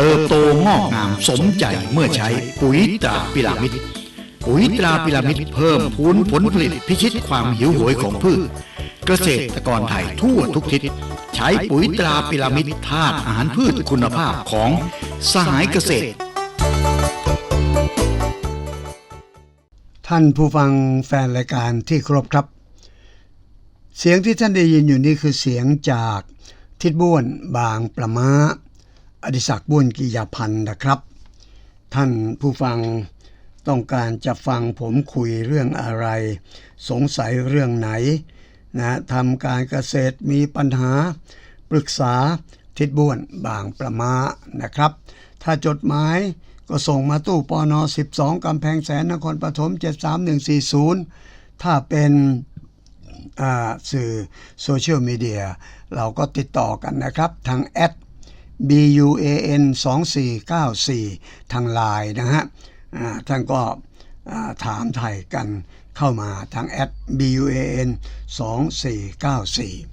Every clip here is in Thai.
เติบโตงอกงามสมใจเมื่อใช้ปุ๋ยตราพิรามิดปุ๋ยตราพิรามิดเพิ่มพูนผลผลิตพิชิตความหิวโหยของพืช เกษตรกรไทยทั่วทุกทิศใช้ปุ๋ยตราพิรามิดธาตุอาหารพืชคุณภาพของสหายเกษตร ท่านผู้ฟังแฟนรายการที่ครพครับ เสียงที่ท่านได้ยินอยู่นี้คือเสียงจากทิดบ้วนบางประมา อดิศักดิ์บ้วนกิยาพันธ์นะครับ ท่านผู้ฟังต้องการจะฟังผมคุยเรื่องอะไร สงสัยเรื่องไหนนะทำการเกษตรมีปัญหา ปรึกษาทิดบ้วนบางประมานะครับ ถ้าจดหมายก็ส่งมาตู้ปอนอ12กำแพงแสนนครปฐม73140 ถ้าเป็นอ่าสื่อโซเชียลมีเดียเราก็ติดต่อกันนะครับ ทางแอด BUAN 2494 ทางไลน์นะฮะท่านก็ถามไทยกันเข้ามาทางแอด BUAN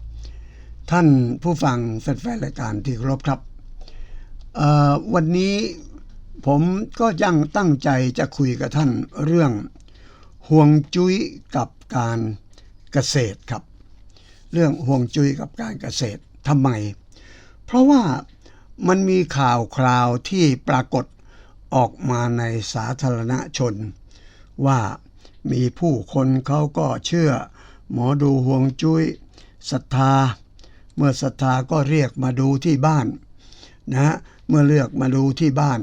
2494 ท่านผู้ฟังแฟนๆรายการที่ครพครับ วันนี้ผมก็ยังตั้งใจจะคุยกับท่านเรื่องห่วงจุ้ยกับการเกษตรครับ เรื่องห่วงจุ้ยกับการเกษตรทำไม เพราะว่า มันมีข่าวคราวที่ปรากฏออกมาในสาธารณชน ว่ามีผู้คนเขาก็เชื่อ หมอดูห่วงจุ้ยศรัทธา เมื่อศรัทธาก็เรียกมาดูที่บ้านนะเมื่อเลือกมาดูที่บ้าน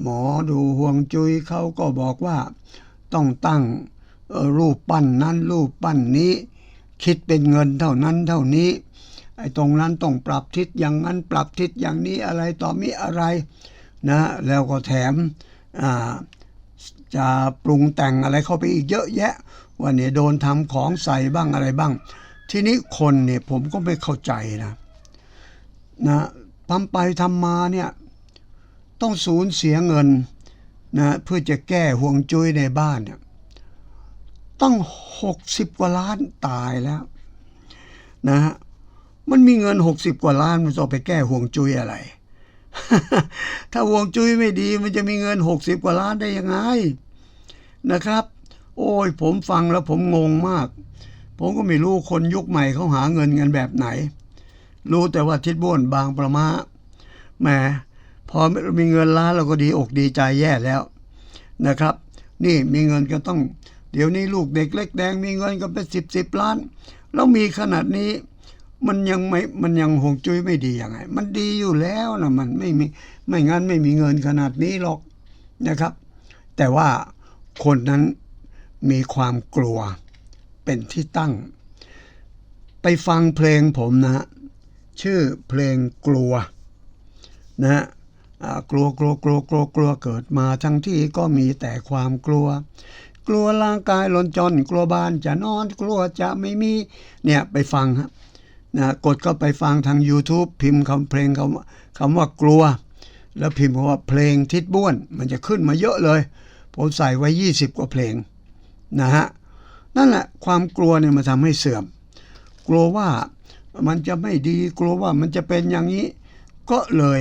หมอดูห่วงจุ้ยเขาก็บอกว่าต้องตั้งรูปปั้นนั้นรูปปั้นนี้ คิดเป็นเงินเท่านั้นเท่านี้ ไอ้ตรงนั้นต้องปรับทิศอย่างนั้นปรับทิศอย่างนี้อะไรต่อมีอะไรนะแล้วก็แถมจะปรุงแต่งอะไรเข้าไปอีกเยอะแยะว่าเนี่ยโดนทำของใส่บ้างอะไรบ้าง ทีนี้คนเนี่ยผมก็ไม่เข้าใจนะนะทำไปทำมาเนี่ยต้องสูญเสียเงินนะเพื่อจะแก้ห่วงจุ้ยในบ้านเนี่ยตั้งหกสิบกว่าล้านตายแล้วนะฮะ มันมีเงินหกสิบกว่าล้านมันจะไปแก้ห่วงจุ้ยอะไร ถ้าห่วงจุ้ยไม่ดี มันจะมีเงินหกสิบกว่าล้านได้ยังไงนะครับ โอ้ย ผมฟังแล้วผมงงมาก ผมก็ไม่รู้คนยุคใหม่เขาหาเงินกันแบบไหน รู้แต่ว่าทิดบ้วนบางประมาแหมพอมีเงินล้านเราก็ดีอกดีใจแย่แล้วนะครับ นี่มีเงินก็ต้อง เดี๋ยวนี้ลูกเด็กเล็กแดงมีเงินก็เป็นสิบสิบล้าน แล้วมีขนาดนี้ มันยังไม่มันยังหวงจุ้ยไม่ดียังไง มันดีอยู่แล้วนะมันไม่มีไม่งั้นไม่มีเงินขนาดนี้หรอกนะครับ แต่ว่าคนนั้นมีความกลัวเป็นที่ตั้ง ไปฟังเพลงผมนะ ชื่อเพลงกลัว นะกลัวกลัวกลัวกลัวกลัวเกิดมาทั้งที่ก็มีแต่ความกลัว กลัวร่างกายหลนจนกลัวบ้านจะนอนกลัวจะไม่มีเนี่ยไปฟังครับ นะกดเข้าไปฟังทาง YouTube พิมพ์คำเพลงคำว่าคำว่ากลัว แล้วพิมพ์คำว่าเพลงทิดบ้วน มันจะขึ้นมาเยอะเลย ผมใส่ไว้ 20 กว่าเพลงนะฮะนั่นแหละความกลัวเนี่ยมันทำให้เสื่อม กลัวว่ามันจะไม่ดีกลัวว่ามันจะเป็นอย่างนี้ ก็เลย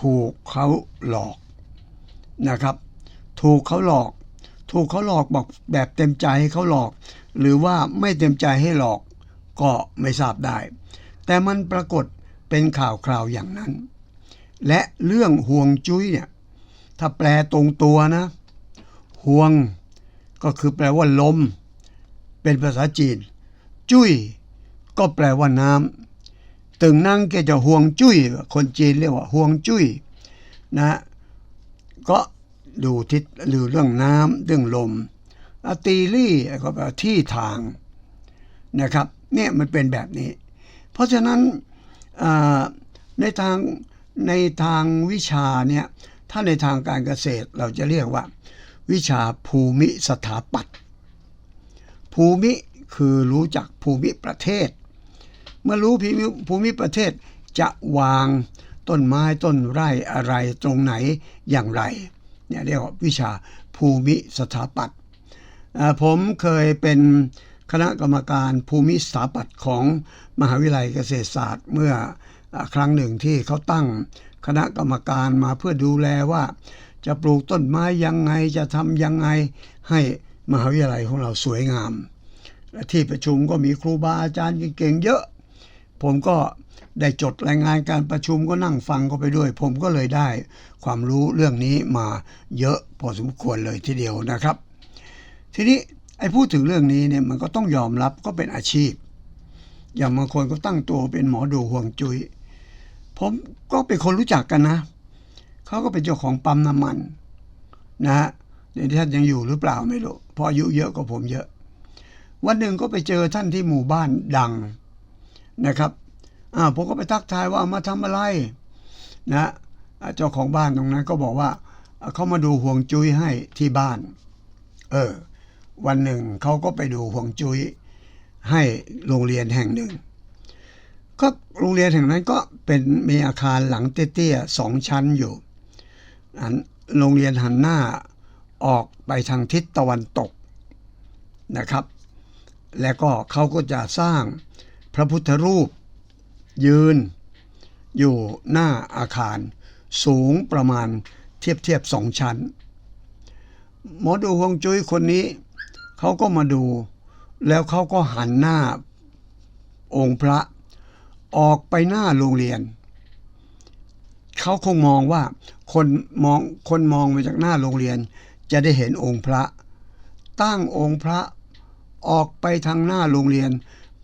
ถูกเขาหลอกนะครับ ถูกเขาหลอก ถูกเขาหลอกบอกแบบเต็มใจให้เขาหลอก หรือว่าไม่เต็มใจให้หลอกก็ไม่ทราบได้ แต่มันปรากฏเป็นข่าวคราวอย่างนั้น และเรื่องห่วงจุ้ยเนี่ยถ้าแปลตรงตัวนะห่วงก็คือแปลว่าลม เป็นภาษาจีน จุ้ย ก็แปลว่าน้ำตึงนั่งแกจะห่วงจุ้ย คนจีนเรียกว่าห่วงจุ้ยนะก็ดูทิศหรือเรื่องน้ำเรื่องลมอาตีลี่ก็แปลที่ทางนะครับ เนี่ยมันเป็นแบบนี้ เพราะฉะนั้นในทางในทางวิชาเนี่ยถ้าในทางการเกษตรเราจะเรียกว่า วิชาภูมิสถาปัตย์ภูมิคือรู้จักภูมิประเทศ เมื่อรู้ภูมิภูมิประเทศจะวางต้นไม้ต้นไร่อะไรตรงไหนอย่างไรเนี่ยเรียกว่าวิชาภูมิสถาปัตย์ผมเคยเป็น คณะกรรมการภูมิสถาปัตย์ของมหาวิทยาลัยเกษตรศาสตร์เมื่อครั้งหนึ่งที่เขาตั้งคณะกรรมการมาเพื่อดูแลว่า จะปลูกต้นไม้ยังไงจะทำยังไงให้มหาวิทยาลัยของเราสวยงามและที่ประชุมก็มีครูบาอาจารย์เก่งๆเยอะ ผมก็ได้จดรายงานการประชุมก็นั่งฟังก็ไปด้วย ผมก็เลยได้ความรู้เรื่องนี้มาเยอะพอสมควรเลยทีเดียวนะครับ ทีนี้ ไอ้พูดถึงเรื่องนี้เนี่ยมันก็ต้องยอมรับก็เป็นอาชีพ อย่างบางคนก็ตั้งตัวเป็นหมอดูห่วงจุย้ยผมก็เป็นคนรู้จักกันนะ เขาก็เป็นเจ้าของปั๊มน้ำมัน นะฮะเดี๋ยวท่านยังอยู่หรือเปล่าไม่รู้พราะอายุเยอะกว่าผมเยอะ วันหนึ่งก็ไปเจอท่านที่หมู่บ้านดังนะครับอ่าผมก็ไปทักทายว่ามาทำอะไร นะเจ้าของบ้านตรงนั้นก็บอกว่าอ่าเขามาดูห่วงจุ้ยให้ที่บ้าน เออ วันหนึ่งเขาก็ไปดูห่วงจุ้ยให้โรงเรียนแห่งหนึ่ง ก็โรงเรียนแห่งนั้นก็เป็นมีอาคารหลังเตี้ยๆสองชั้นอยู่อันโรงเรียนหันหน้าออกไปทางทิศตะวันตกนะครับ แล้วก็เขาก็จะสร้างพระพุทธรูป ยืนอยู่หน้าอาคาร สูงประมาณเทียบเทียบสองชั้น หมอดูฮวงจุ้ยคนนี้ เขาก็มาดู แล้วเขาก็หันหน้าองค์พระออกไปหน้าโรงเรียน เขาคงมองว่าคนมองคนมองมาจากหน้าโรงเรียน จะได้เห็นองค์พระ ตั้งองค์พระออกไปทางหน้าโรงเรียน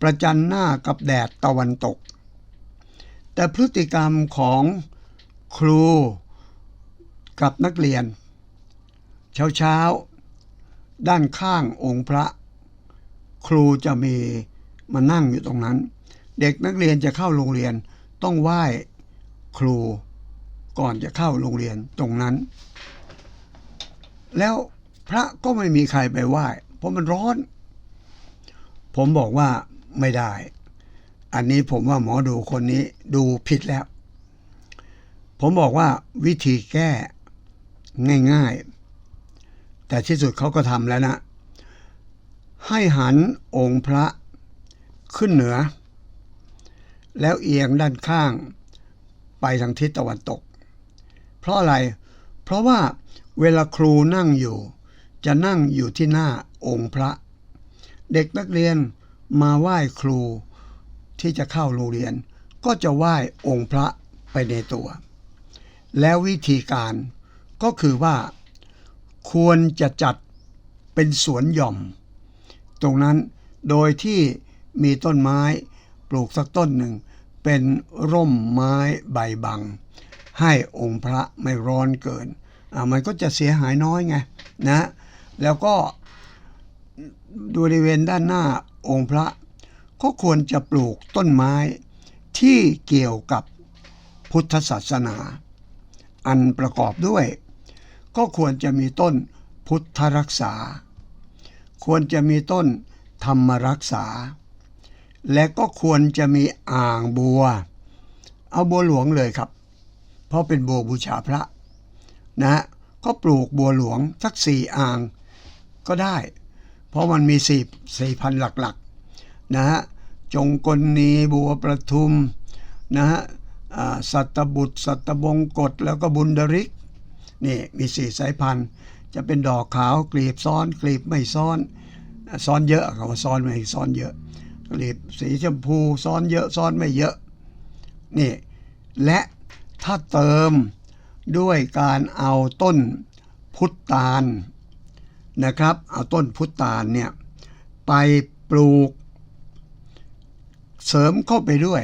ประจันหน้ากับแดดตะวันตก แต่พฤติกรรมของครูกับนักเรียน เช้าเช้า ด้านข้างองค์พระ ครูจะมีมานั่งอยู่ตรงนั้น เด็กนักเรียนจะเข้าโรงเรียนต้องไหว้ครูก่อนจะเข้าโรงเรียนตรงนั้น แล้วพระก็ไม่มีใครไปไหว้ เพราะมันร้อน ผมบอกว่าไม่ได้ อันนี้ผมว่าหมอดูคนนี้ดูผิดแล้ว ผมบอกว่าวิธีแก้ง่าย ๆ แต่ที่สุดเขาก็ทำแล้วนะ ให้หันองค์พระขึ้นเหนือ แล้วเอียงด้านข้างไปทางทิศตะวันตก เพราะอะไร เพราะว่าเวลาครูนั่งอยู่ จะนั่งอยู่ที่หน้าองค์พระ เด็กนักเรียนมาไหว้ครูที่จะเข้าโรงเรียน ก็จะไหว้องค์พระไปในตัว แล้ววิธีการก็คือว่า ควรจะจัดเป็นสวนหย่อม ตรงนั้นโดยที่มีต้นไม้ปลูกสักต้นหนึ่ง เป็นร่มไม้ใบบัง ให้องค์พระไม่ร้อนเกินอ่ามันก็จะเสียหายน้อยไงนะแล้วก็บริเวณด้านหน้าองค์พระ ก็ควรจะปลูกต้นไม้ที่เกี่ยวกับพุทธศาสนา อันประกอบด้วย ก็ควรจะมีต้นพุทธรักษา ควรจะมีต้นธรรมรักษา และก็ควรจะมีอ่างบัว เอาบัวหลวงเลยครับ เพราะเป็นบัวบูชาพระนะฮะก็ปลูกบัวหลวงสักสี่อ่างก็ได้ เพราะมันมีสี่สี่พันหลักๆนะฮะจงกลนีบัวประทุมนะฮะอ่าสัตบุตร สัตบงกฎแล้วก็บุญดริก นี่มีสี่สายพันธุ์ จะเป็นดอกขาวกลีบซ้อนกลีบไม่ซ้อน ซ้อนเยอะเขาว่าซ้อนไม่ซ้อนเยอะ กลีบสีชมพูซ้อนเยอะซ้อนไม่เยอะนี่และถ้าเติมด้วยการเอาต้นพุทธตาลนะครับ เอาต้นพุทธาลเนี่ยไปปลูก เสริมเข้าไปด้วย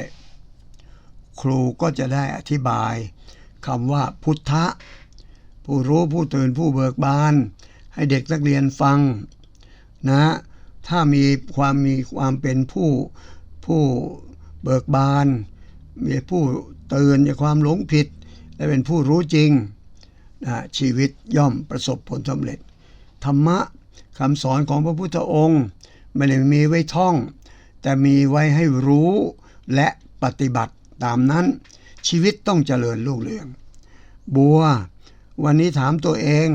ครูก็จะได้อธิบายคำว่าพุทธะ ผู้รู้ผู้ตื่นผู้เบิกบาน ให้เด็กนักเรียนฟังนะถ้ามีความมีความเป็นผู้ผู้เบิกบาน มีผู้ตื่นจากความหลงผิด และเป็นผู้รู้จริงนะชีวิตย่อมประสบผลสำเร็จ ธรรมะคำสอนของพระพุทธองค์ไม่ได้มีไว้ท่อง แต่มีไว้ให้รู้และปฏิบัติตามนั้นชีวิตต้องเจริญรุ่งเรือง บัว วันนี้ถามตัวเอง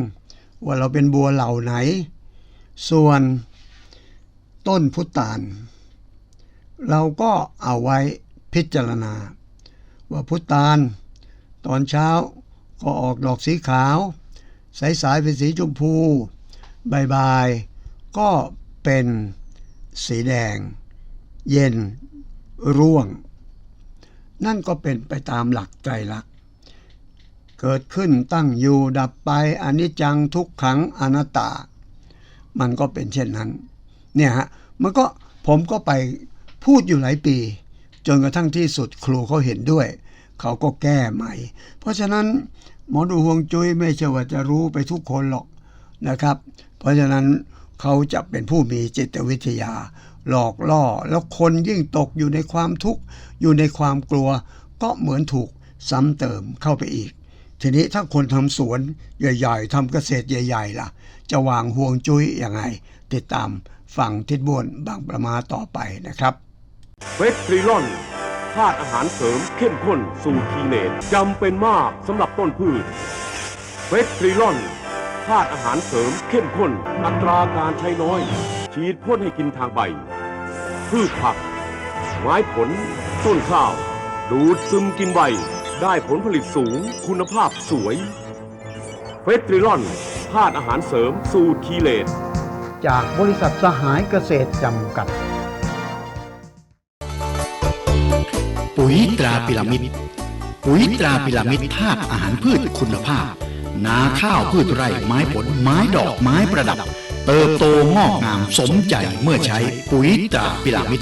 ว่าเราเป็นบัวเหล่าไหน ส่วนต้นพุทธานเราก็เอาไว้พิจารณา ว่าพุทธานตอนเช้าก็ออกดอกสีขาว สายสายๆเป็นสีชมพูบายบายก็เป็นสีแดง เย็นร่วง นั่นก็เป็นไปตามหลักใจรักษณ์ เกิดขึ้นตั้งอยู่ดับไปอนิจจังทุกขังอนัตตา มันก็เป็นเช่นนั้น เนี่ยฮะมันก็ผมก็ไปพูดอยู่หลายปี จนกระทั่งที่สุดครูเขาเห็นด้วย เขาก็แก้ใหม่ เพราะฉะนั้นหมอดูฮวงจุ้ยไม่ใช่ว่าจะรู้ไปทุกคนหรอกนะครับ เพราะฉะนั้นเขาจะเป็นผู้มีจิตวิทยา หลอกล่อแล้วคนยิ่งตกอยู่ในความทุกข์อยู่ในความกลัว ก็เหมือนถูกซ้ำเติมเข้าไปอีก ทีนี้ถ้าคนทำสวนใหญ่ๆทำเกษตรใหญ่ ๆ ล่ะ จะวางห่วงจุ้ยยังไง ติดตามฝั่งทิศบวนบางประมาต่อไปนะครับเวทริลอนธาตุอาหารเสริมเข้มข้นสูตรทีเนตจำเป็นมากสำหรับต้นพืชเวทริลอนธาตุอาหารเสริมเข้มข้น อัตราการใช้น้อย ฉีดพ่นให้กินทางใบ พืชผัก ไม้ผล ต้นข้าว ดูดซึมกินใบ ได้ผลผลิตสูง คุณภาพสวย เฟสตริลอนธาตุอาหารเสริมสูตรคีเลตจากบริษัทสหายเกษตรจำกัด ปุ๋ยตราพิรามิดปุ๋ยตราพิรามิดธาตุอาหารพืชคุณภาพ นาข้าวพืชไร่ไม้ผลไม้ดอกไม้ประดับ เติบโตงอกงามสมใจเมื่อใช้ปุ๋ยตราพิรามิด